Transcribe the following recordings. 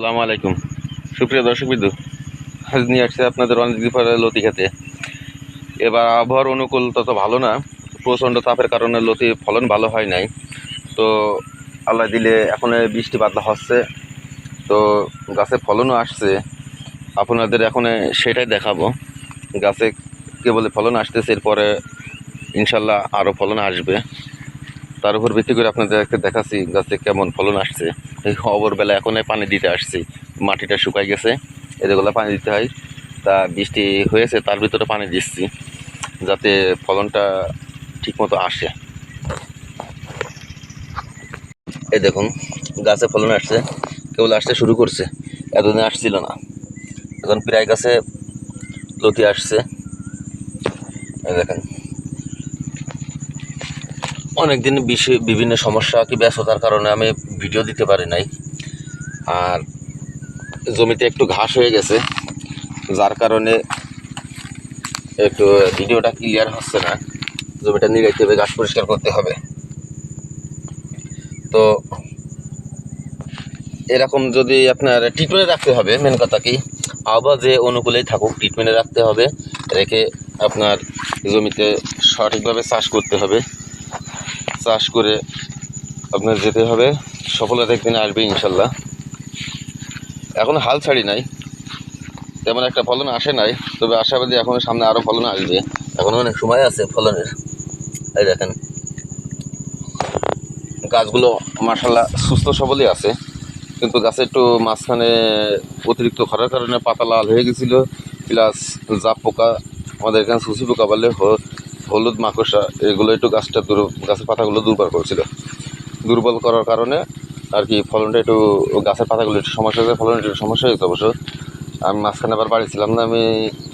আসসালামু আলাইকুম। সুপ্রিয় দর্শক বিন্দু আজ নিয়ে আসছে আপনাদের অনেক পরে লতি খেতে। এবার আবহাওয়ার অনুকূল তত ভালো না, প্রচণ্ড তাপের কারণে লতি ফলন ভালো হয় নাই। তো আল্লাহ দিলে এখন বৃষ্টি বাদলা হচ্ছে, তো গাছে ফলনও আসছে। আপনাদের এখন সেটাই দেখাবো। গাছে কেবল ফলন আসতেছে, এরপরে ইনশাল্লাহ আরও ফলন আসবে। তার উপর ভিত্তি করে আপনাদেরকে দেখাচ্ছি গাছে কেমন ফলন আসছে। এই অবরবেলা এখন পানি দিতে আসছি। মাটিটা শুকাই গেছে। এগুলো পানি দিতে হয়। তা বৃষ্টি হয়েছে, তার ভিতরে পানি দিচ্ছি, যাতে ফলনটা ঠিকমতো আসে। এই দেখুন, গাছে ফলন আসছে। কেবল আসতে শুরু করছে। এতদিন আসছিল না। এখন প্রায় গাছে লতি আসছে। দেখেন অনেকদিন বিষয় বিভিন্ন সমস্যা কি ব্যস্ততার কারণে আমি ভিডিও দিতে পারি নাই। আর জমিতে একটু ঘাস হয়ে গেছে, যার কারণে একটু ভিডিওটা ক্লিয়ার হচ্ছে না। জমিটা নিরাইতে হবে, ঘাস পরিষ্কার করতে হবে। তো এরকম যদি আপনার ট্রিটমেন্টে রাখতে হবে মেন কথা কি, আবহাওয়া যে অনুকূলেই থাকুক ট্রিটমেন্টে রাখতে হবে, রেখে আপনার জমিতে সঠিকভাবে চাষ করতে হবে। চাষ করে আপনার যেতে হবে। সফলতা একদিন আসবে ইনশাল্লাহ। এখন হাল ছাড়ি নাই। তেমন একটা ফলন আসে নাই তবে আশাবাদী এখন সামনে আরও ফলন আসবে। এখন অনেক সময় আছে ফলনের। এই দেখেন। গাছগুলো মার্শাল্লাহ সুস্থ সবলই আছে কিন্তু গাছে একটু মাঝখানে অতিরিক্ত খরার কারণে পাতা লাল হয়ে গেছিল। প্লাস জাপ পোকা আমাদের এখানে সুসি পোকা বললে হ- হলুদ মাকড়সা, এগুলো একটু গাছটা দুর, গাছের পাতাগুলো দুর্বল করছিল। দুর্বল করার কারণে আর কি ফলনটা একটু, গাছের পাতাগুলো একটু সমস্যা হয়েছে ফলন একটু সমস্যা হয়েছে অবশ্য। আমি মাঝখানে আবার বাড়ি ছিলাম না, আমি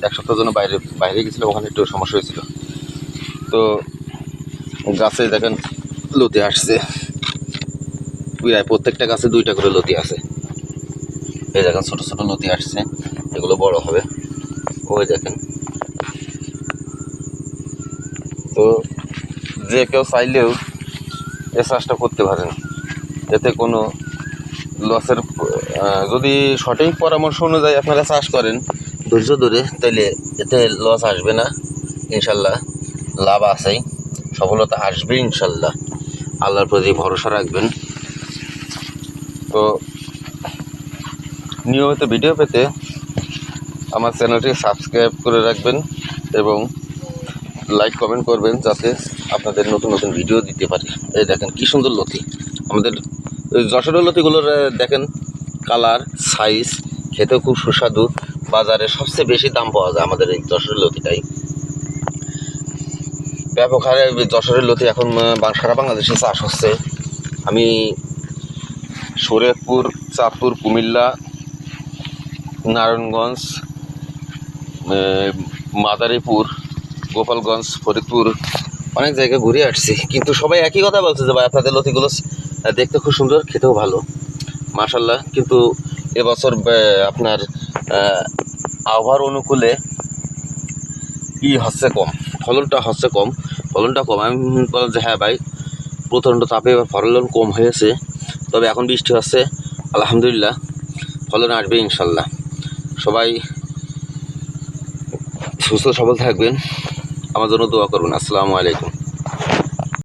এক সপ্তাহের জন্য বাইরে বাইরে গেছিলাম, ওখানে একটু সমস্যা হয়েছিল। তো গাছে দেখেন লতি আসছে। প্রায় প্রত্যেকটা গাছে দুইটা করে লতি আছে। এই দেখেন ছোটো ছোটো লতি আসছে, এগুলো বড় হবে। ওই দেখেন। তো যে কেউ চাইলেও এ চাষটা করতে পারেন এতে কোনো লসের যদি সঠিক পরামর্শ অনুযায়ী আপনারা চাষ করেন, ধৈর্য ধরে, তাইলে এতে লস আসবে না। ইনশাল্লাহ লাভ আছেই, সফলতা আসবে ইনশাল্লাহ। আল্লাহর প্রতি ভরসা রাখবেন। তো নিয়মিত ভিডিও পেতে আমার চ্যানেলটি সাবস্ক্রাইব করে রাখবেন এবং লাইক কমেন্ট করবেন যাতে আপনাদের নতুন নতুন ভিডিও দিতে পারি। এই দেখেন কি সুন্দর লতি। আমাদের যশোরের লতিগুলোর দেখেন কালার সাইজ খেতেও খুব সুস্বাদু। বাজারে সবচেয়ে বেশি দাম পাওয়া যায় আমাদের এই যশোরের লতিটাই। ব্যাপক হারে যশোরের লতি এখন সারা বাংলাদেশে চাষ হচ্ছে। আমি শরীয়তপুর চাঁদপুর, কুমিল্লা, নারায়ণগঞ্জ মাদারীপুর গোপালগঞ্জ, ফরিদপুর, অনেক জায়গায় ঘুরে আসছি। কিন্তু সবাই একই কথা বলছে যে, ভাই, আপনাদের লতিগুলো দেখতে খুব সুন্দর, খেতেও ভালো। মাশাল্লাহ কিন্তু এবছর আপনার আবহাওয়ার অনুকূলে ই হচ্ছে কম? ফলনটা হচ্ছে কম। ফলনটা কম। আমি বললাম যে হ্যাঁ ভাই, প্রচণ্ড তাপে ফলন কম হয়েছে। তবে এখন বৃষ্টি হচ্ছে। আলহামদুলিল্লাহ, ফলন আসবে ইনশাল্লাহ সবাই সুস্থ সবল থাকবেন। আমার জন্য দোয়া করবেন। আসসালামু আলাইকুম।